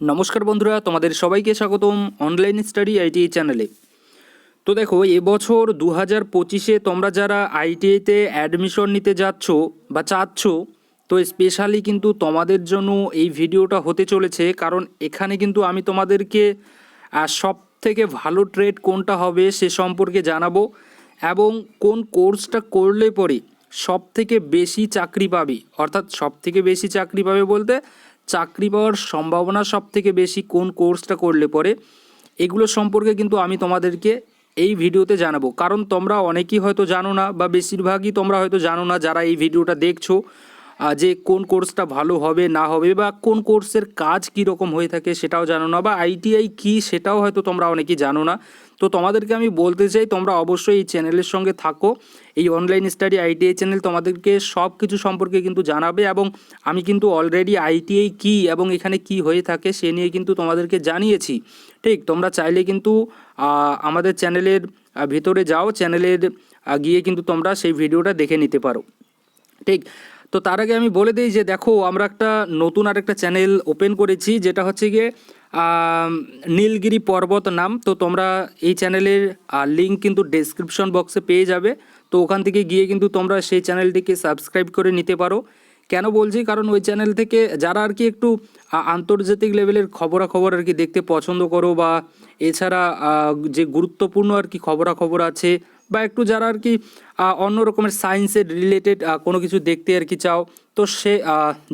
নমস্কার বন্ধুরা, তোমাদের সবাইকে স্বাগতম অনলাইন স্টাডি আইটিআই চ্যানেলে তো দেখো, এবছর দু হাজার পঁচিশে তোমরা যারা আইটিআইতে অ্যাডমিশন নিতে যাচ্ছ বা চাচ্ছ, তো স্পেশালি কিন্তু তোমাদের জন্য এই ভিডিওটা হতে চলেছে, কারণ এখানে কিন্তু আমি তোমাদেরকে সব থেকে ভালো ট্রেড কোনটা হবে সে সম্পর্কে জানাব এবং কোন কোর্সটা করলে পরে সব থেকে বেশি চাকরি পাবে, অর্থাৎ সব থেকে বেশি চাকরি পাবে বলতে চাকরি পাওয়ার সম্ভাবনা সব থেকে বেশি কোন কোর্সটা করলে পরে, এগুলো সম্পর্কে কিন্তু আমি তোমাদেরকে এই ভিডিওতে জানাব। কারণ তোমরা অনেকেই হয়তো জানো না বা বেশিরভাগই তোমরা হয়তো জানো না যারা এই ভিডিওটা দেখছ যে কোন কোর্সটা ভালো হবে, না হবে বা কোন কোর্সের কাজ কী রকম হয়ে থাকে সেটাও জানো না বা আইটিআই কী সেটাও হয়তো তোমরা অনেকেই জানো না। তো তোমাদেরকে আমি বলতে চাই, তোমরা অবশ্যই এই চ্যানেলের সঙ্গে থাকো। এই অনলাইন স্টাডি আইটিআই চ্যানেল তোমাদেরকে সব কিছু সম্পর্কে কিন্তু জানাবে এবং আমি কিন্তু অলরেডি আইটিআই কী এবং এখানে কি হয়ে থাকে সে নিয়ে কিন্তু তোমাদেরকে জানিয়েছি। ঠিক, তোমরা চাইলে কিন্তু আমাদের চ্যানেলের ভিতরে যাও, চ্যানেলের গিয়ে কিন্তু তোমরা সেই ভিডিওটা দেখে নিতে পারো। ঠিক, তো তার আগে আমি বলে দিই যে দেখো, আমরা একটা নতুন আর একটা চ্যানেল ওপেন করেছি, যেটা হচ্ছে গিয়ে নীলগিরি পর্বত নাম। তো তোমরা এই চ্যানেলের লিঙ্ক কিন্তু ডেসক্রিপশন বক্সে পেয়ে যাবে। তো ওখান থেকে গিয়ে কিন্তু তোমরা সেই চ্যানেলটিকে সাবস্ক্রাইব করে নিতে পারো। কেন বলছি? কারণ ওই চ্যানেল থেকে যারা আর কি একটু আন্তর্জাতিক লেভেলের খবরাখবর আর কি দেখতে পছন্দ করো বা এছাড়া যে গুরুত্বপূর্ণ আর কি খবরাখবর আছে বা একটু যারা আর কি অন্য রকমের সায়েন্সের রিলেটেড কোনো কিছু দেখতে আর কি চাও, তো সে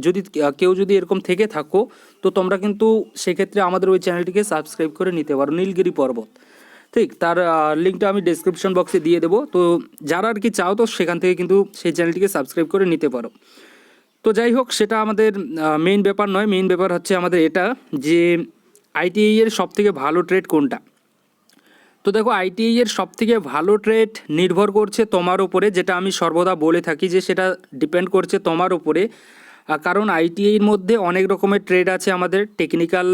যদি কেউ যদি এরকম থেকে থাকো তো তোমরা কিন্তু সেক্ষেত্রে আমাদের ওই চ্যানেলটিকে সাবস্ক্রাইব করে নিতে পারো, নীলগিরি পর্বত। ঠিক, তার লিঙ্কটা আমি ডেসক্রিপশন বক্সে দিয়ে দেবো। তো যারা আর কি চাও, তো সেখান থেকে কিন্তু সেই চ্যানেলটিকে সাবস্ক্রাইব করে নিতে পারো। তো যাই হোক, সেটা আমাদের মেইন ব্যাপার নয়। মেইন ব্যাপার হচ্ছে আমাদের এটা যে আইটিআই এর সব থেকে ভালো ট্রেড কোনটা? তো দেখো আইটিআই এর সব থেকে ভালো ট্রেড নির্ভর করছে তোমার উপরে, যেটা আমি সর্বদা বলে থাকি যে সেটা ডিপেন্ড করছে তোমার উপরে। কারণ আইটিআইয়ের মধ্যে অনেক রকমের ট্রেড আছে আমাদের টেকনিক্যাল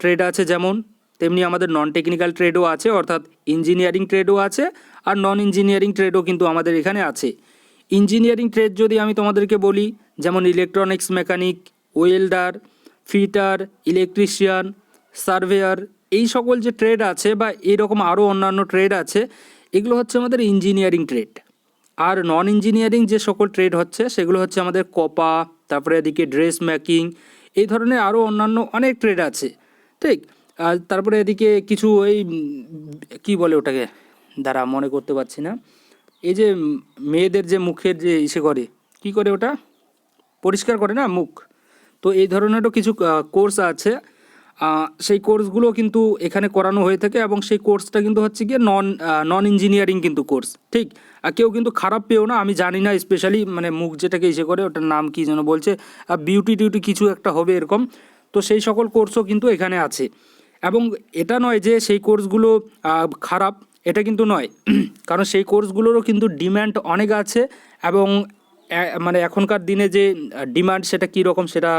ট্রেড আছে যেমন, তেমনি আমাদের নন টেকনিক্যাল ট্রেডও আছে, অর্থাৎ ইঞ্জিনিয়ারিং ট্রেডও আছে, আর নন ইঞ্জিনিয়ারিং ট্রেডও কিন্তু আমাদের এখানে আছে। ইঞ্জিনিয়ারিং ট্রেড যদি আমি তোমাদেরকে বলি, যেমন electronics mechanic welder fitter electrician surveyor এই সকল যে ট্রেড আছে বা এরকম আরও অন্যান্য ট্রেড আছে, এগুলো হচ্ছে আমাদের ইঞ্জিনিয়ারিং ট্রেড আর নন ইঞ্জিনিয়ারিং যে সকল ট্রেড হচ্ছে, সেগুলো হচ্ছে আমাদের কপা তারপরে এদিকে ড্রেস মেকিং এই ধরনের আরও অন্যান্য অনেক ট্রেড আছে। ঠিক? আর তারপরে এদিকে কিছু ওই কি বলে ওটাকে? দ্বারা মনে করতে পারছি না। এই যে মেয়েদের যে মুখের যে ইসে করে, কি করে ওটা? পরিষ্কার করে না মুখ? তো এই ধরনেরও কিছু কোর্স আছে। সেই কোর্সগুলো কিন্তু এখানে করানো হয়ে থাকে এবং সেই কোর্সটা কিন্তু হচ্ছে গিয়ে নন নন ইঞ্জিনিয়ারিং কিন্তু কোর্স, ঠিক? আর কেউ কিন্তু খারাপ পেও না, আমি জানি না স্পেশালি মানে মুখ যেটাকে ইসে করে ওটার নাম কি যেন বলছে বিউটি টিউটি কিছু একটা হবে এরকম, তো সেই সকল কোর্সও কিন্তু এখানে আছে। এবং এটা নয় যে সেই কোর্সগুলো খারাপ, এটা কিন্তু নয়। কারণ সেই কোর্সগুলোরও কিন্তু ডিম্যান্ড অনেক আছে এবং মানে এখনকার দিনে যে ডিমান্ড সেটা কী রকম সেটা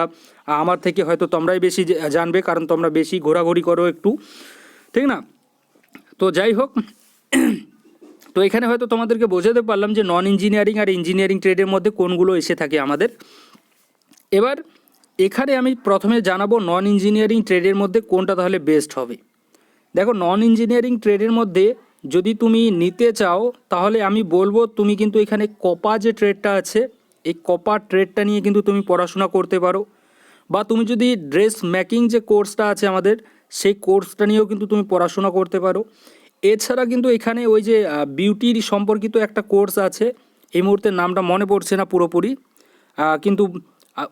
আমার থেকে হয়তো তোমরাই বেশি জানবে, কারণ তোমরা বেশি ঘোরাঘুরি করো একটু। ঠিক না? তো যাই হোক, তো এখানে হয়তো তোমাদেরকে বোঝাতে পারলাম যে নন ইঞ্জিনিয়ারিং আর ইঞ্জিনিয়ারিং ট্রেডের মধ্যে কোনগুলো এসে থাকে আমাদের। এবার, এখানে আমি প্রথমে জানাব নন ইঞ্জিনিয়ারিং ট্রেডের মধ্যে কোনটা তাহলে বেস্ট হবে। দেখো নন ইঞ্জিনিয়ারিং ট্রেডের মধ্যে যদি তুমি নিতে চাও, তাহলে আমি বলব তুমি কিন্তু এখানে কপা যে ট্রেডটা আছে, এই কপা ট্রেডটা নিয়ে কিন্তু তুমি পড়াশোনা করতে পারো। বা তুমি যদি ড্রেস মেকিং যে কোর্সটা আছে আমাদের, সেই কোর্সটা নিয়েও কিন্তু তুমি পড়াশোনা করতে পারো। এছাড়া কিন্তু এখানে ওই যে বিউটির সম্পর্কিত একটা কোর্স আছে, এই মুহূর্তে নামটা মনে পড়ছে না পুরোপুরি। কিন্তু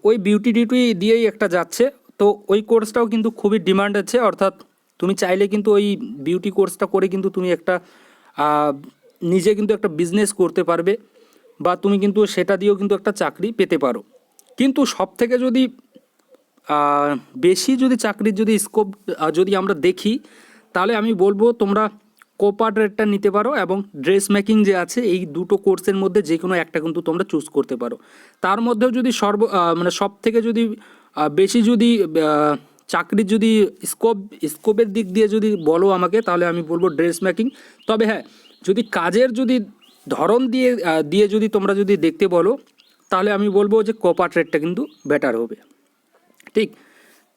ওই বিউটি ডিউটি দিয়েই একটা যাচ্ছে। তো ওই কোর্সটাও কিন্তু খুবই ডিমান্ড আছে, অর্থাৎ তুমি চাইলে কিন্তু ওই বিউটি কোর্সটা করে কিন্তু তুমি একটা নিজে কিন্তু একটা বিজনেস করতে পারবে বা তুমি কিন্তু সেটা দিয়েও কিন্তু একটা চাকরি পেতে পারো। কিন্তু সব থেকে যদি বেশি যদি চাকরির যদি স্কোপ যদি আমরা দেখি, তাহলে আমি বলব তোমরা কোপা ট্রেডটা নিতে পারো এবং ড্রেস মেকিং যে আছে, এই দুটো কোর্সের মধ্যে যে কোনো একটা কিন্তু তোমরা চুজ করতে পারো। তার মধ্যেও যদি সর্ব মানে সব থেকে যদি বেশি যদি চাকরির যদি স্কোপ স্কোপের দিক দিয়ে যদি বলো আমাকে, তাহলে আমি বলব ড্রেস মেকিং তবে হ্যাঁ যদি কাজের যদি ধরন দিয়ে দিয়ে যদি তোমরা যদি দেখতে বলো, তাহলে আমি বলব যে কোপা ট্রেডটা কিন্তু বেটার হবে। ঠিক?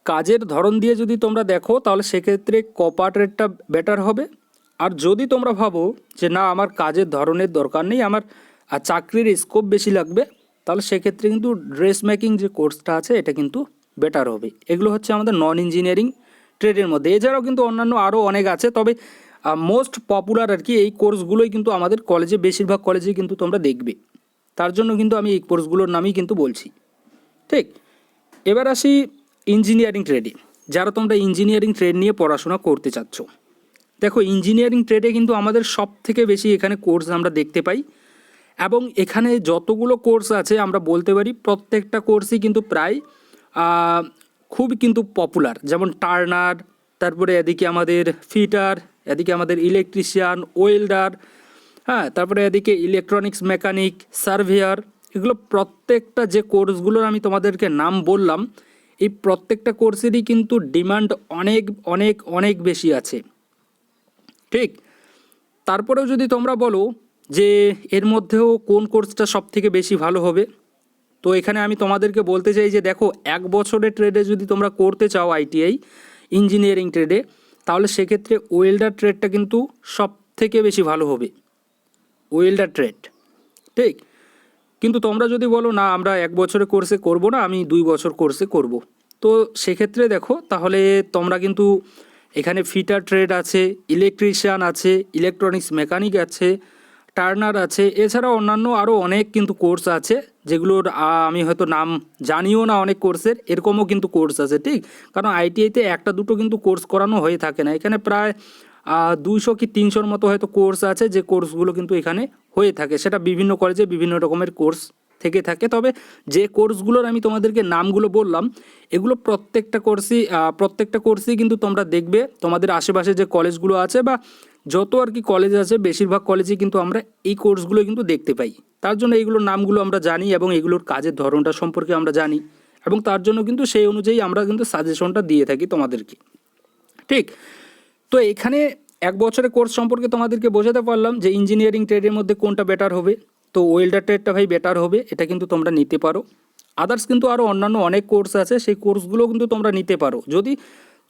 কাজের ধরন দিয়ে যদি তোমরা দেখো, তাহলে সেক্ষেত্রে কপার ট্রেডটা বেটার হবে। আর যদি তোমরা ভাবো যে না, আমার কাজের ধরনের দরকার নেই, আমার চাকরির স্কোপ বেশি লাগবে, তাহলে সেক্ষেত্রে কিন্তু ড্রেস মেকিং যে কোর্সটা আছে, এটা কিন্তু বেটার হবে। এগুলো হচ্ছে আমাদের নন ইঞ্জিনিয়ারিং ট্রেডের মধ্যে। এছাড়াও কিন্তু অন্যান্য আরও অনেক আছে, তবে মোস্ট পপুলার আর কি এই কোর্সগুলোই কিন্তু আমাদের কলেজে বেশিরভাগ কলেজে কিন্তু তোমরা দেখবে। তার জন্য কিন্তু আমি এই কোর্সগুলোর নামই কিন্তু বলছি। ঠিক? এবার আসি ইঞ্জিনিয়ারিং ট্রেডে যারা তোমরা ইঞ্জিনিয়ারিং ট্রেড নিয়ে পড়াশোনা করতে চাচ্ছ। দেখো ইঞ্জিনিয়ারিং ট্রেডে কিন্তু আমাদের সব থেকে বেশি এখানে কোর্স আমরা দেখতে পাই। এবং এখানে যতগুলো কোর্স আছে, আমরা বলতে পারি প্রত্যেকটা কোর্সই কিন্তু প্রায় খুব কিন্তু পপুলার যেমন টার্নার, তারপরে এদিকে আমাদের ফিটার, এদিকে আমাদের ইলেকট্রিশিয়ান ওয়েল্ডার হ্যাঁ তারপরে এদিকে ইলেকট্রনিক্স মেকানিক সার্ভেয়ার এগুলো প্রত্যেকটা যে কোর্সগুলোর আমি তোমাদেরকে নাম বললাম, এই প্রত্যেকটা কোর্সেরই কিন্তু ডিমান্ড অনেক অনেক অনেক বেশি আছে। ঠিক? তারপরেও যদি তোমরা বলো যে এর মধ্যেও কোন কোর্সটা সব থেকে বেশি ভালো হবে? তো এখানে আমি তোমাদেরকে বলতে চাই যে দেখো, এক বছরের ট্রেডে যদি তোমরা করতে চাও আইটিআই ইঞ্জিনিয়ারিং ট্রেডে তাহলে সেক্ষেত্রে ওয়েল্ডার ট্রেডটা কিন্তু সব থেকে বেশি ভালো হবে। ওয়েল্ডার ট্রেড ঠিক? কিন্তু তোমরা যদি বলো, না, আমরা এক বছরে কোর্সে করব না, আমি দুই বছর কোর্সে করব। তো সেক্ষেত্রে দেখো, তাহলে তোমরা কিন্তু এখানে ফিটার ট্রেড আছে ইলেকট্রিশিয়ান আছে ইলেকট্রনিক্স মেকানিক আছে টার্নার আছে। এছাড়া অন্যান্য আরও অনেক কিন্তু কোর্স আছে, যেগুলোর আমি হয়তো নাম জানিও না অনেক কোর্সের, এরকমও কিন্তু কোর্স আছে, ঠিক? কারণ আইটিআইতে একটা দুটো কিন্তু কোর্স করানো হয়ে থাকে না। এখানে প্রায় দুইশো কি তিনশোর মতো হয়তো কোর্স আছে, যে কোর্সগুলো কিন্তু এখানে হয়ে থাকে। সেটা বিভিন্ন কলেজে বিভিন্ন রকমের কোর্স থেকে থাকে। তবে যে কোর্সগুলোর আমি তোমাদেরকে নামগুলো বললাম, এগুলো প্রত্যেকটা কোর্সই প্রত্যেকটা কোর্সই কিন্তু তোমরা দেখবে। তোমাদের আশেপাশে যে কলেজগুলো আছে বা যত আর কি কলেজ আছে, বেশিরভাগ কলেজেই কিন্তু আমরা এই কোর্সগুলো কিন্তু দেখতে পাই। তার জন্য এইগুলোর নামগুলো আমরা জানি এবং এগুলোর কাজের ধরনটা সম্পর্কে আমরা জানি এবং তার জন্য কিন্তু সেই অনুযায়ী আমরা কিন্তু সাজেশনটা দিয়ে থাকি তোমাদেরকে। ঠিক? তো এখানে এক বছরের কোর্স সম্পর্কে তোমাদেরকে বোঝাতে পারলাম যে ইঞ্জিনিয়ারিং ট্রেডের মধ্যে কোনটা বেটার হবে। তো ওয়েল্ডার ট্রেডটা ভাই বেটার হবে, এটা কিন্তু তোমরা নিতে পারো। আদার্স কিন্তু আরও অন্যান্য অনেক কোর্স আছে, সেই কোর্সগুলো কিন্তু তোমরা নিতে পারো। যদি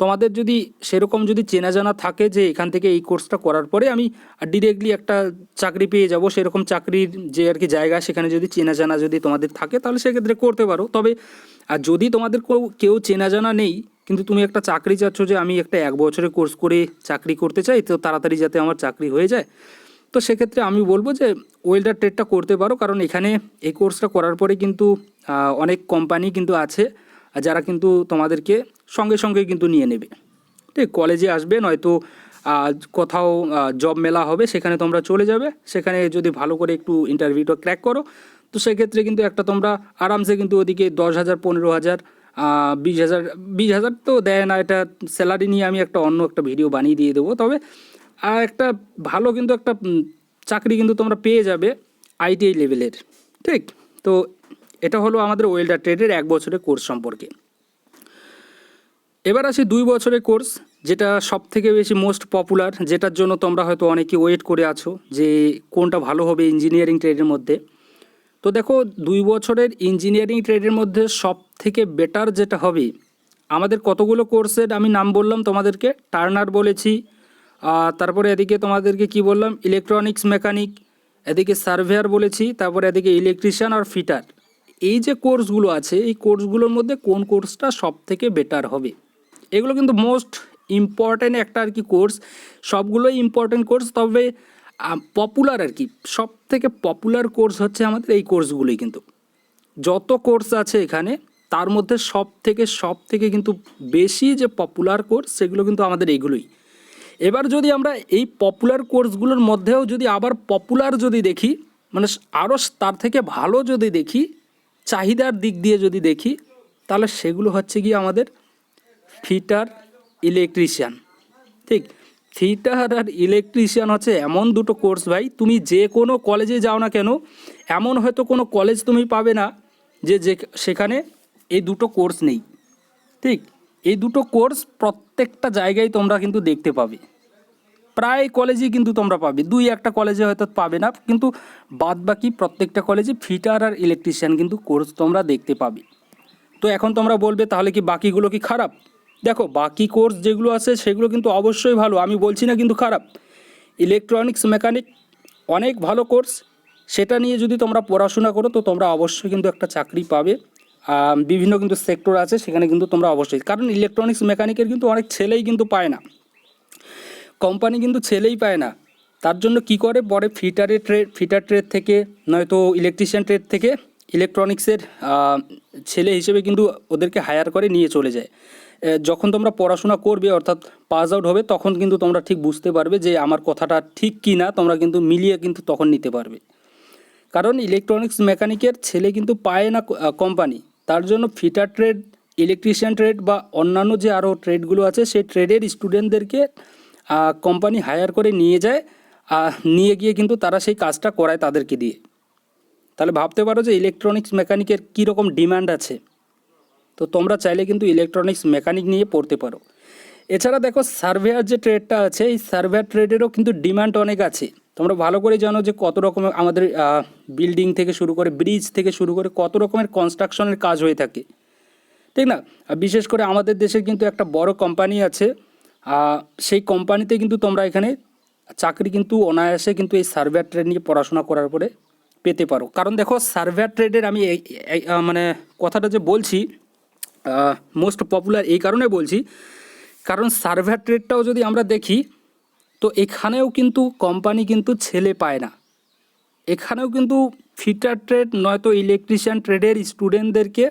তোমাদের যদি সেরকম যদি চেনা জানা থাকে যে এখান থেকে এই কোর্সটা করার পরে আমি ডিরেক্টলি একটা চাকরি পেয়ে যাব, সেরকম চাকরির যে আর কি জায়গা সেখানে যদি চেনা জানা যদি তোমাদের থাকে তাহলে সেক্ষেত্রে করতে পারো। তবে, আর যদি তোমাদের কেউ কেউ চেনা জানা নেই, কিন্তু তুমি একটা চাকরি চাচ্ছ যে আমি একটা এক বছরের কোর্স করে চাকরি করতে চাই, তো তাড়াতাড়ি যাতে আমার চাকরি হয়ে যায়, তো সেক্ষেত্রে আমি বলব যে ওয়েল্ডার ট্রেডটা করতে পারো। কারণ এখানে এই কোর্সটা করার পরে কিন্তু অনেক কোম্পানি কিন্তু আছে আর যারা কিন্তু তোমাদেরকে সঙ্গে সঙ্গে কিন্তু নিয়ে নেবে। ঠিক কলেজে আসবে, নয়তো কোথাও জব মেলা হবে, সেখানে তোমরা চলে যাবে। সেখানে যদি ভালো করে একটু ইন্টারভিউটা ক্র্যাক করো, তো সেক্ষেত্রে কিন্তু একটা তোমরা আরামসে কিন্তু ওদিকে দশ হাজার, পনেরো হাজার বিশ হাজার বিশ হাজার তো দেয় না, এটা স্যালারি নিয়ে আমি একটা অন্য একটা ভিডিও বানিয়ে দিয়ে দেবো। তবে একটা ভালো কিন্তু একটা চাকরি কিন্তু তোমরা পেয়ে যাবে আইটিআই লেভেলের ঠিক, তো এটা হলো আমাদের ওয়েল্ডার ট্রেডের এক বছরের কোর্স সম্পর্কে। এবার আসি দুই বছরের কোর্স যেটা সব থেকে বেশি মোস্ট পপুলার যেটার জন্য তোমরা হয়তো অনেকে ওয়েট করে আছো যে কোনটা ভালো হবে ইঞ্জিনিয়ারিং ট্রেডের মধ্যে। তো দেখো, দুই বছরের ইঞ্জিনিয়ারিং ট্রেডের মধ্যে সব থেকে বেটার যেটা হবে, আমাদের কতগুলো কোর্সের আমি নাম বললাম তোমাদেরকে টার্নার বলেছি তারপরে এদিকে তোমাদেরকে কি বললাম ইলেকট্রনিক্স মেকানিক এদিকে সার্ভেয়ার বলেছি, তারপরে এদিকে ইলেকট্রিশিয়ান আর ফিটার এই যে কোর্সগুলো আছে, এই কোর্সগুলোর মধ্যে কোন কোর্সটা সব থেকে বেটার হবে? এগুলো কিন্তু মোস্ট ইম্পর্ট্যান্ট একটা আর কি কোর্স। সবগুলোই ইম্পর্ট্যান্ট কোর্স, তবে পপুলার আর কি। সব থেকে পপুলার কোর্স হচ্ছে আমাদের এই কোর্সগুলোই কিন্তু। যত কোর্স আছে এখানে, তার মধ্যে সব থেকে সব থেকে কিন্তু বেশি যে পপুলার কোর্স, সেগুলো কিন্তু আমাদের এইগুলোই। এবার যদি আমরা এই পপুলার কোর্সগুলোর মধ্যেও যদি আবার পপুলার যদি দেখি মানে আরও তার থেকে ভালো যদি দেখি চাহিদার দিক দিয়ে যদি দেখি, তাহলে সেগুলো হচ্ছে গিয়ে আমাদের ফিটার ইলেকট্রিশিয়ান। ঠিক? ফিটার আর ইলেকট্রিশিয়ান হচ্ছে এমন দুটো কোর্স ভাই, তুমি যে কোনো কলেজে যাও না কেন, এমন হয়তো কোনো কলেজ তুমি পাবে না যে যে সেখানে এই দুটো কোর্স নেই। ঠিক? এই দুটো কোর্স প্রত্যেকটা জায়গায় তোমরা কিন্তু দেখতে পাবে। প্রায় কলেজেই কিন্তু তোমরা পাবে। দুই একটা কলেজে হয়তো পাবে না, কিন্তু বাদ বাকি প্রত্যেকটা কলেজে ফিটার আর ইলেকট্রিশিয়ান কিন্তু কোর্স তোমরা দেখতে পাবে। তো এখন তোমরা বলবে, তাহলে কি বাকিগুলো কি খারাপ? দেখো, বাকি কোর্স যেগুলো আছে, সেগুলো কিন্তু অবশ্যই ভালো। আমি বলছি না কিন্তু খারাপ। ইলেকট্রনিক্স মেকানিক অনেক ভালো কোর্স সেটা নিয়ে যদি তোমরা পড়াশোনা করো, তো তোমরা অবশ্যই কিন্তু একটা চাকরি পাবে। বিভিন্ন কিন্তু সেক্টর আছে, সেখানে কিন্তু তোমরা অবশ্যই। কারণ ইলেকট্রনিক্স মেকানিকের কিন্তু অনেক ছেলেই কিন্তু পায় না। কোম্পানি কিন্তু ছেলেই পায় না। তার জন্য কি করে? পরে ফিটারের ট্রেড ফিটার ট্রেড থেকে, নয়তো ইলেকট্রিশিয়ান ট্রেড থেকে ইলেকট্রনিক্সের ছেলে হিসেবে কিন্তু ওদেরকে হায়ার করে নিয়ে চলে যায়। যখন তোমরা পড়াশোনা করবে, অর্থাৎ পাস আউট হবে, তখন কিন্তু তোমরা ঠিক বুঝতে পারবে যে আমার কথাটা ঠিক কি না তোমরা কিন্তু মিলিয়ে কিন্তু তখন নিতে পারবে। কারণ ইলেকট্রনিক্স মেকানিকের ছেলে কিন্তু পায় না কোম্পানি। তার জন্য ফিটার ট্রেড ইলেকট্রিশিয়ান ট্রেড বা অন্যান্য যে আরও ট্রেডগুলো আছে, সেই ট্রেডের স্টুডেন্টদেরকে কোম্পানি হায়ার করে নিয়ে যায় নিয়ে গিয়ে কিন্তু তারা সেই কাজটা করায় তাদেরকে দিয়ে। তাহলে ভাবতে পারো যে ইলেকট্রনিক্স মেকানিকের কী রকম ডিমান্ড আছে। তো তোমরা চাইলে কিন্তু ইলেকট্রনিক্স মেকানিক নিয়ে পড়তে পারো। এছাড়া দেখো সার্ভেয়ার যে ট্রেডটা আছে, এই সার্ভেয়ার ট্রেডেরও কিন্তু ডিমান্ড অনেক আছে। তোমরা ভালো করে জানো যে কত রকমের আমাদের বিল্ডিং থেকে শুরু করে ব্রিজ থেকে শুরু করে কত রকমের কনস্ট্রাকশনের কাজ হয়ে থাকে। ঠিক না? বিশেষ করে আমাদের দেশে কিন্তু একটা বড় কোম্পানি আছে সেই কোম্পানিতে কিন্তু তোমরা এখানে চাকরি কিন্তু অনায়াসে কিন্তু এই সার্ভেয়ার ট্রেড নিয়ে পড়াশোনা করার পরে পেতে পারো। কারণ দেখো সার্ভেয়ার ট্রেডের আমি মানে কথাটা যে বলছি মোস্ট পপুলার এই কারণে বলছি, কারণ সার্ভেয়ার ট্রেডটাও যদি আমরা দেখি, তো এখানেও কিন্তু কোম্পানি কিন্তু ছেলে পায় না। এখানেও কিন্তু ফিটার ট্রেড নয়তো ইলেকট্রিশিয়ান ট্রেডের স্টুডেন্টদেরকে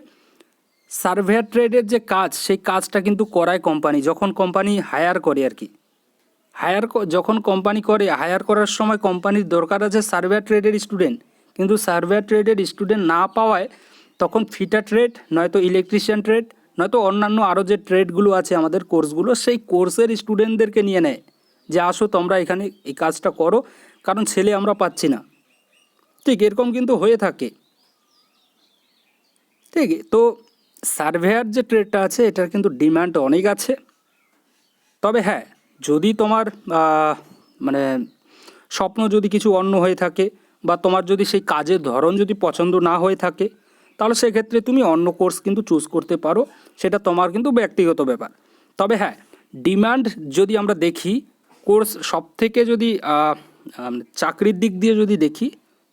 সার্ভেয়ার ট্রেডের যে কাজ, সেই কাজটা কিন্তু করায় কোম্পানি, যখন কোম্পানি হায়ার করে আর কি। হায়ার যখন কোম্পানি করে, হায়ার করার সময় কোম্পানির দরকার আছে সার্ভেয়ার ট্রেডের স্টুডেন্ট। কিন্তু সার্ভেয়ার ট্রেডের স্টুডেন্ট না পাওয়ায় তখন ফিটার ট্রেড, নয়তো ইলেকট্রিশিয়ান ট্রেড, নয়তো অন্যান্য আরও যে ট্রেডগুলো আছে আমাদের কোর্সগুলো, সেই কোর্সের স্টুডেন্টদেরকে নিয়ে নেয় যে, আসো তোমরা এখানে এই কাজটা করো, কারণ ছেলে আমরা পাচ্ছি না। ঠিক এরকম কিন্তু হয়ে থাকে। ঠিক, তো সার্ভেয়ার যে ট্রেডটা আছে, এটার কিন্তু ডিমান্ড অনেক আছে। তবে হ্যাঁ যদি তোমার মানে স্বপ্ন যদি কিছু অন্য হয়ে থাকে বা তোমার যদি সেই কাজের ধরন যদি পছন্দ না হয়ে থাকে, তাহলে সেক্ষেত্রে তুমি অন্য কোর্স কিন্তু চুজ করতে পারো। সেটা তোমার কিন্তু ব্যক্তিগত ব্যাপার। তবে হ্যাঁ ডিমান্ড যদি আমরা দেখি, কোর্স সব থেকে যদি চাকরির দিক দিয়ে যদি দেখি,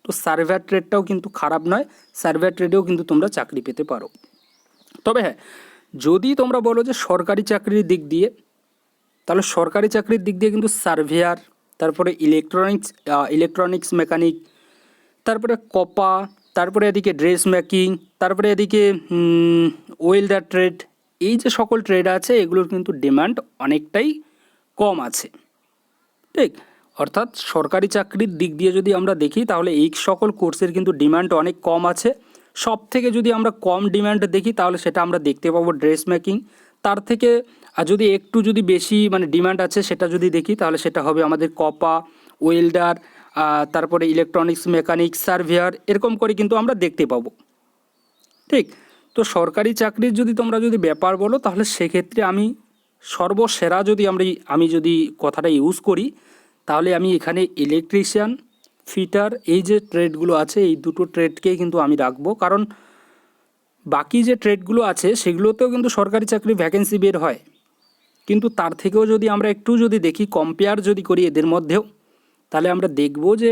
তো সার্ভেয়ার ট্রেডটাও কিন্তু খারাপ নয়, সার্ভেয়ার ট্রেডেও কিন্তু তোমরা চাকরি পেতে পারো। তবে হ্যাঁ যদি তোমরা বলো যে সরকারি চাকরির দিক দিয়ে, তাহলে সরকারি চাকরির দিক দিয়ে কিন্তু সার্ভেয়ার, তারপরে ইলেকট্রনিক্স ইলেকট্রনিক্স মেকানিক তারপরে কপা, তারপরে এদিকে ড্রেস মেকিং তারপরে এদিকে ওয়েলদার ট্রেড এই যে সকল ট্রেড আছে, এগুলোর কিন্তু ডিমান্ড অনেকটাই কম আছে। ঠিক? অর্থাৎ সরকারি চাকরির দিক দিয়ে যদি আমরা দেখি, তাহলে এই সকল কোর্সের কিন্তু ডিমান্ড অনেক কম আছে। সব থেকে যদি আমরা কম ডিম্যান্ড দেখি, তাহলে সেটা আমরা দেখতে পাবো ড্রেস মেকিং। তার থেকে যদি একটু যদি বেশি মানে ডিম্যান্ড আছে সেটা যদি দেখি, তাহলে সেটা হবে আমাদের কপা, ওয়েল্ডার তারপরে ইলেকট্রনিক্স, মেকানিক, সার্ভেয়ার, এরকম করে কিন্তু আমরা দেখতে পাবো। ঠিক? তো সরকারি চাকরির যদি তোমরা যদি ব্যাপার বলো, তাহলে সেক্ষেত্রে আমি সর্বসেরা যদি আমরা আমি যদি কথাটা ইউজ করি, তাহলে আমি এখানে ইলেকট্রিশিয়ান ফিটার, এই যে ট্রেডগুলো আছে, এই দুটো ট্রেডকেই কিন্তু আমি রাখব। কারণ বাকি যে ট্রেডগুলো আছে, সেগুলোতেও কিন্তু সরকারি চাকরি ভ্যাকেন্সি বের হয়। কিন্তু তার থেকেও যদি আমরা একটু যদি দেখি কম্পেয়ার যদি করি এদের মধ্যেও, তাহলে আমরা দেখব যে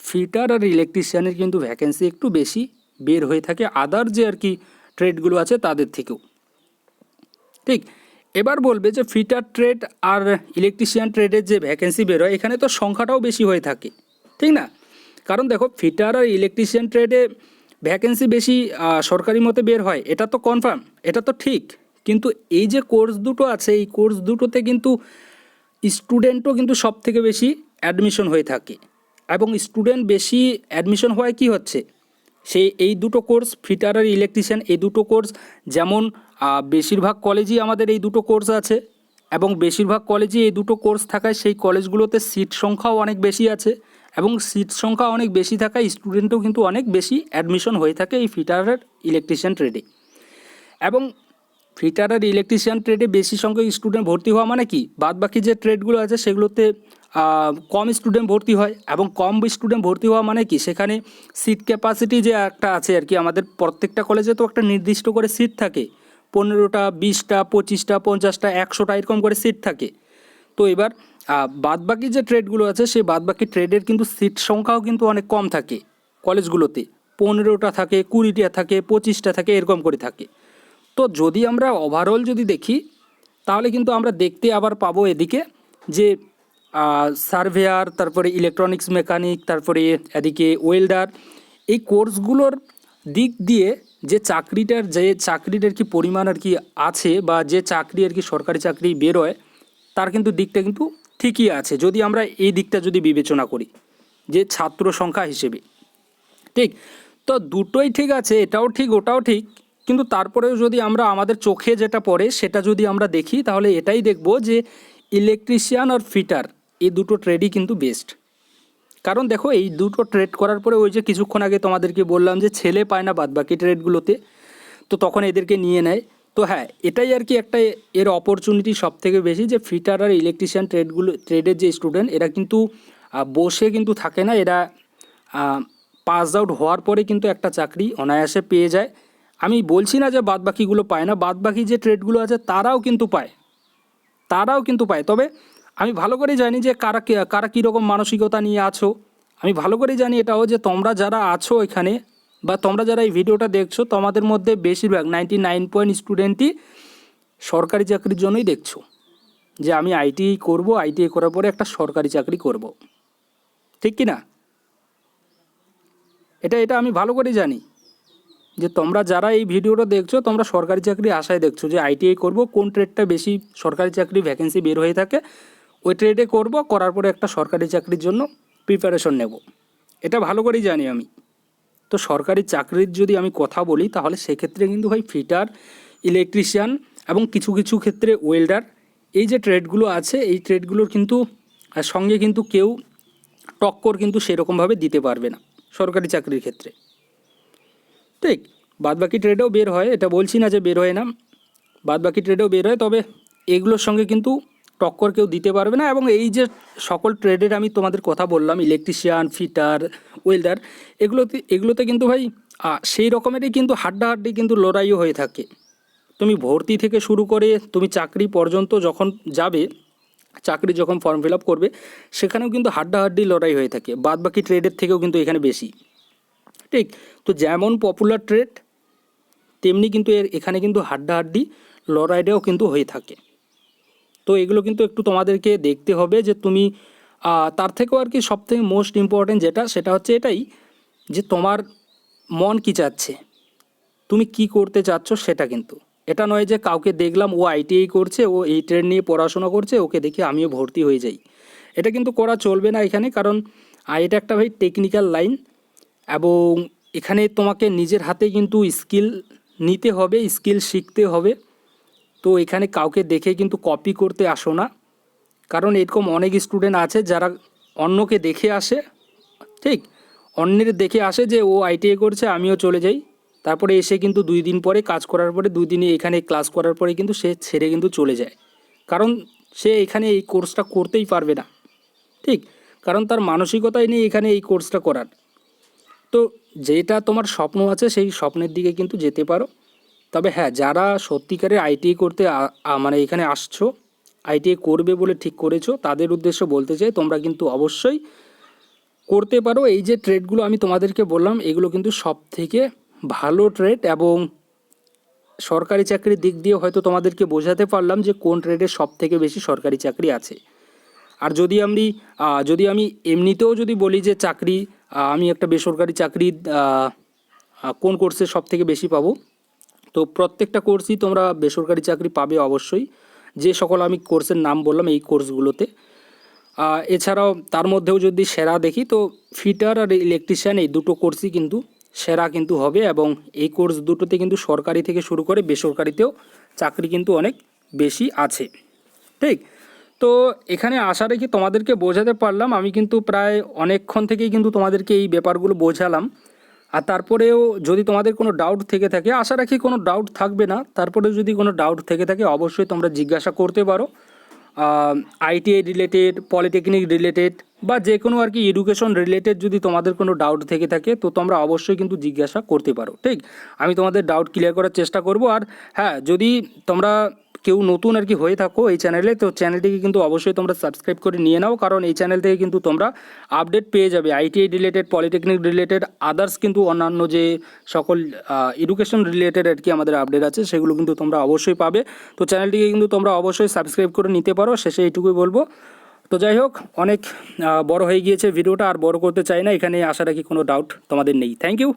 ফিটার আর ইলেকট্রিশিয়ানের কিন্তু ভ্যাকেন্সি একটু বেশি বের হয়ে থাকে আদার যে আর কি ট্রেডগুলো আছে, তাদের থেকেও। ঠিক, এবার বলবে যে ফিটার ট্রেড আর ইলেকট্রিশিয়ান ট্রেডের যে ভ্যাকেন্সি বেরোয় এখানে তো সংখ্যাটাও বেশি হয়ে থাকে। ঠিক না? কারণ দেখো ফিটার আর ইলেকট্রিশিয়ান ট্রেডে ভ্যাকেন্সি বেশি সরকারি মতে বের হয়, এটা তো কনফার্ম এটা তো ঠিক। কিন্তু এই যে কোর্স দুটো আছে, এই কোর্স দুটোতে কিন্তু স্টুডেন্টও কিন্তু সব থেকে বেশি অ্যাডমিশন হয়ে থাকে। এবং স্টুডেন্ট বেশি অ্যাডমিশন হওয়ায় কি হচ্ছে? সেই এই দুটো কোর্স ফিটার আর ইলেকট্রিশিয়ান এই দুটো কোর্স যেমন বেশিরভাগ কলেজই আমাদের এই দুটো কোর্স আছে, এবং বেশিরভাগ কলেজই এই দুটো কোর্স থাকায় সেই কলেজগুলোতে সিট সংখ্যাও অনেক বেশি আছে। এবং সিট সংখ্যা অনেক বেশি থাকায় স্টুডেন্টও কিন্তু অনেক বেশি অ্যাডমিশন হয়ে থাকে এই ফিটার আর ইলেকট্রিশিয়ান ট্রেডে এবং ফিটার আর ইলেকট্রিশিয়ান ট্রেডে বেশি সংখ্যক স্টুডেন্ট ভর্তি হওয়া মানে কি? বাদ বাকি যে ট্রেডগুলো আছে সেগুলোতে কম স্টুডেন্ট ভর্তি হয় এবং কম স্টুডেন্ট ভর্তি হওয়া মানে কি? সেখানে সিট ক্যাপাসিটি যে একটা আছে আর কি, আমাদের প্রত্যেকটা কলেজে তো একটা নির্দিষ্ট করে সিট থাকে। পনেরোটা, বিশটা, পঁচিশটা, পঞ্চাশটা, একশোটা এরকম করে সিট থাকে। তো এবার বাদবাকি যে ট্রেডগুলো আছে, সেই বাদবাকি ট্রেডের কিন্তু সিট সংখ্যাও কিন্তু অনেক কম থাকে কলেজগুলোতে পনেরোটা থাকে, কুড়িটা থাকে, পঁচিশটা থাকে, এরকম করে থাকে। তো যদি আমরা ওভারঅল যদি দেখি, তাহলে কিন্তু আমরা দেখতে আবার পাবো এদিকে যে সার্ভেয়ার তারপরে ইলেকট্রনিক্স মেকানিক তারপরে এদিকে ওয়েল্ডার এই কোর্সগুলোর দিক দিয়ে যে চাকরিটার যে চাকরিটার কি পরিমাণ আর কি আছে বা যে চাকরি আর কি সরকারি চাকরি বেরোয়, তার কিন্তু দিকটা কিন্তু ঠিকই আছে, যদি আমরা এই দিকটা যদি বিবেচনা করি, যে ছাত্র সংখ্যা হিসেবে। ঠিক? তো দুটোই ঠিক আছে, এটাও ঠিক, ওটাও ঠিক, কিন্তু তারপরেও যদি আমরা আমাদের চোখে যেটা পড়ে, সেটা যদি আমরা দেখি, তাহলে এটাই দেখব যে ইলেকট্রিশিয়ান আর ফিটার এই দুটো ট্রেডই কিন্তু বেস্ট কারণ দেখো, এই দুটো ট্রেড করার পরে ওই যে কিছুক্ষণ আগে তোমাদেরকে বললাম যে ছেলে পায় না বাদবাকি ট্রেডগুলোতে তো তখন এদেরকে নিয়ে নেয়। তো হ্যাঁ এটাই আর কি একটা এর অপরচুনিটি সব থেকে বেশি যে ফিটার আর ইলেকট্রিশিয়ান ট্রেডগুলো ট্রেডের যে স্টুডেন্ট এরা কিন্তু বসে কিন্তু থাকে না। এরা পাস আউট হওয়ার পরে কিন্তু একটা চাকরি অনায়াসে পেয়ে যায়। আমি বলছি না যে বাদবাকিগুলো পায় না, বাদবাকি যে ট্রেডগুলো আছে তারাও কিন্তু পায়। তারাও কিন্তু পায়। তবে আমি ভালো করে জানি যে কারা কারা কীরকম মানসিকতা নিয়ে আছো। আমি ভালো করে জানি এটাও যে তোমরা যারা আছো এখানে বা তোমরা যারা এই ভিডিওটা দেখছ, তোমাদের মধ্যে বেশিরভাগ নাইনটি নাইন পয়েন্ট স্টুডেন্টই সরকারি চাকরির জন্যই দেখছ। যে আমি আইটিআই করব আইটিআই করার পরে একটা সরকারি চাকরি করব। ঠিক কি না এটা এটা আমি ভালো করে জানি। যে তোমরা যারা এই ভিডিওটা দেখছ, তোমরা সরকারি চাকরি আশায় দেখছ যে আইটিআই করব, কোন ট্রেডটা বেশি সরকারি চাকরি ভ্যাকেন্সি বের হয়ে থাকে, ওই ট্রেডে করব, করার পরে একটা সরকারি চাকরির জন্য প্রিপারেশন নেব। এটা ভালো করেই জানি আমি। তো সরকারি চাকরির যদি আমি কথা বলি, তাহলে সেক্ষেত্রে কিন্তু ভাই ফিটার, ইলেকট্রিশিয়ান এবং কিছু কিছু ক্ষেত্রে ওয়েল্ডার, এই যে ট্রেডগুলো আছে, এই ট্রেডগুলোর কিন্তু সঙ্গে কিন্তু কেউ টক্কর কিন্তু সেরকমভাবে দিতে পারবে না সরকারি চাকরির ক্ষেত্রে। ঠিক, বাদবাকি ট্রেডেও বের হয়, এটা বলছি না যে বের হয় না, বাদবাকি ট্রেডেও বের হয়, তবে এগুলোর সঙ্গে কিন্তু টক্কর কেউ দিতে পারবে না এবং এই যে সকল ট্রেডের আমি তোমাদের কথা বললাম ইলেকট্রিশিয়ান ফিটার ওয়েল্ডার এগুলোতে এগুলোতে কিন্তু ভাই সেই রকমেরই কিন্তু হাড্ডাহাড্ডি কিন্তু লড়াইও হয়ে থাকে। তুমি ভর্তি থেকে শুরু করে তুমি চাকরি পর্যন্ত যখন যাবে, চাকরি যখন ফর্ম ফিল আপ করবে, সেখানেও কিন্তু হাড্ডাহাড্ডি লড়াই হয়ে থাকে। বাদ বাকি ট্রেডের থেকেও কিন্তু এখানে বেশি। ঠিক? তো যেমন পপুলার ট্রেড তেমনি কিন্তু এর, এখানে কিন্তু হাড্ডাহাড্ডি লড়াইটাও কিন্তু হয়ে থাকে। তো এগুলো কিন্তু একটু তোমাদেরকে দেখতে হবে যে তুমি তার থেকেও আর কি সবথেকে মোস্ট ইম্পর্টেন্ট যেটা, সেটা হচ্ছে এটাই যে তোমার মন কি চাচ্ছে। তুমি কি করতে চাচ্ছ সেটা কিন্তু। এটা নয় যে কাউকে দেখলাম ও আইটিআই করছে, ও এই ট্রেড নিয়ে পড়াশোনা করছে, ওকে দেখে আমিও ভর্তি হয়ে যাই। এটা কিন্তু করা চলবে না এখানে, কারণ এটা একটা ভাই টেকনিক্যাল লাইন এবং এখানে তোমাকে নিজের হাতে কিন্তু স্কিল নিতে হবে স্কিল শিখতে হবে। তো এখানে কাউকে দেখে কিন্তু কপি করতে আসো না। কারণ এরকম অনেক স্টুডেন্ট আছে যারা অন্যকে দেখে আসে, ঠিক? অন্যের দেখে আসে যে ও আইটিআই করছে, আমিও চলে যাই। তারপরে এসে কিন্তু দুই দিন পরে কাজ করার পরে, দুই দিনে এখানে ক্লাস করার পরে কিন্তু সে ছেড়ে কিন্তু চলে যায়। কারণ সে এখানে এই কোর্সটা করতেই পারবে না, ঠিক? কারণ তার মানসিকতাই নেই এখানে এই কোর্সটা করার। তো যেটা তোমার স্বপ্ন আছে, সেই স্বপ্নের দিকে কিন্তু যেতে পারো। তবে হ্যাঁ যারা সত্যিকারের আইটিআই করতে মানে এখানে আসছো আইটিআই করবে বলে ঠিক করেছ, তাদের উদ্দেশ্য বলতে চাই, তোমরা কিন্তু অবশ্যই করতে পারো। এই যে ট্রেডগুলো আমি তোমাদেরকে বললাম, এগুলো কিন্তু সব থেকে ভালো ট্রেড এবং সরকারি চাকরির দিক দিয়ে হয়তো তোমাদেরকে বোঝাতে পারলাম যে কোন ট্রেডে সব থেকে বেশি সরকারি চাকরি আছে। আর যদি আমি যদি আমি এমনিতেও যদি বলি যে চাকরি আমি একটা বেসরকারি চাকরি কোন কোর্সে সব থেকে বেশি পাবো তো প্রত্যেকটা কোর্সই তোমরা বেসরকারি চাকরি পাবে অবশ্যই। যে সকল আমি কোর্সের নাম বললাম এই কোর্সগুলোতে এছাড়াও তার মধ্যেও যদি সেরা দেখি, তো ফিটার আর ইলেকট্রিশিয়ান এই দুটো কোর্সই কিন্তু সেরা কিন্তু হবে এবং এই কোর্স দুটোতে কিন্তু সরকারি থেকে শুরু করে বেসরকারিতেও চাকরি কিন্তু অনেক বেশি আছে। ঠিক? তো এখানে আশা রেখে তোমাদেরকে বোঝাতে পারলাম, আমি কিন্তু প্রায় অনেকক্ষণ থেকেই কিন্তু তোমাদেরকে এই ব্যাপারগুলো বোঝালাম। আর তারপরেও যদি তোমাদের কোনো ডাউট থেকে থাকে, আশা রাখি কোনো ডাউট থাকবে না, তারপরেও যদি কোনো ডাউট থেকে থাকে, অবশ্যই তোমরা জিজ্ঞাসা করতে পারো। আইটিআই রিলেটেড পলিটেকনিক রিলেটেড বা যে কোনো আর কি এডুকেশন রিলেটেড যদি তোমাদের কোনো ডাউট থেকে থাকে, তো তোমরা অবশ্যই কিন্তু জিজ্ঞাসা করতে পারো, ঠিক? আমি তোমাদের ডাউট ক্লিয়ার করার চেষ্টা করব। আর হ্যাঁ যদি তোমরা কেউ নতুন আর কি হয়ে থাকো এই চ্যানেলে তো চ্যানেলটিকে কিন্তু অবশ্যই তোমরা সাবস্ক্রাইব করে নিয়ে নাও, কারণ এই চ্যানেল থেকে কিন্তু তোমরা আপডেট পেয়ে যাবে। ITI related polytechnic related others কিন্তু অন্যান্য যে সকল এডুকেশন রিলেটেড আর কি আমাদের আপডেট আছে, সেগুলো কিন্তু তোমরা অবশ্যই পাবে। তো চ্যানেলটিকে কিন্তু তোমরা অবশ্যই সাবস্ক্রাইব করে নিতে পারো, শেষে এইটুকুই বলব। তো যাই হোক, অনেক বড় হয়ে গিয়েছে ভিডিওটা আর বড় করতে চাই না এখানে আশা রাখি কোনো ডাউট তোমাদের নেই। Thank you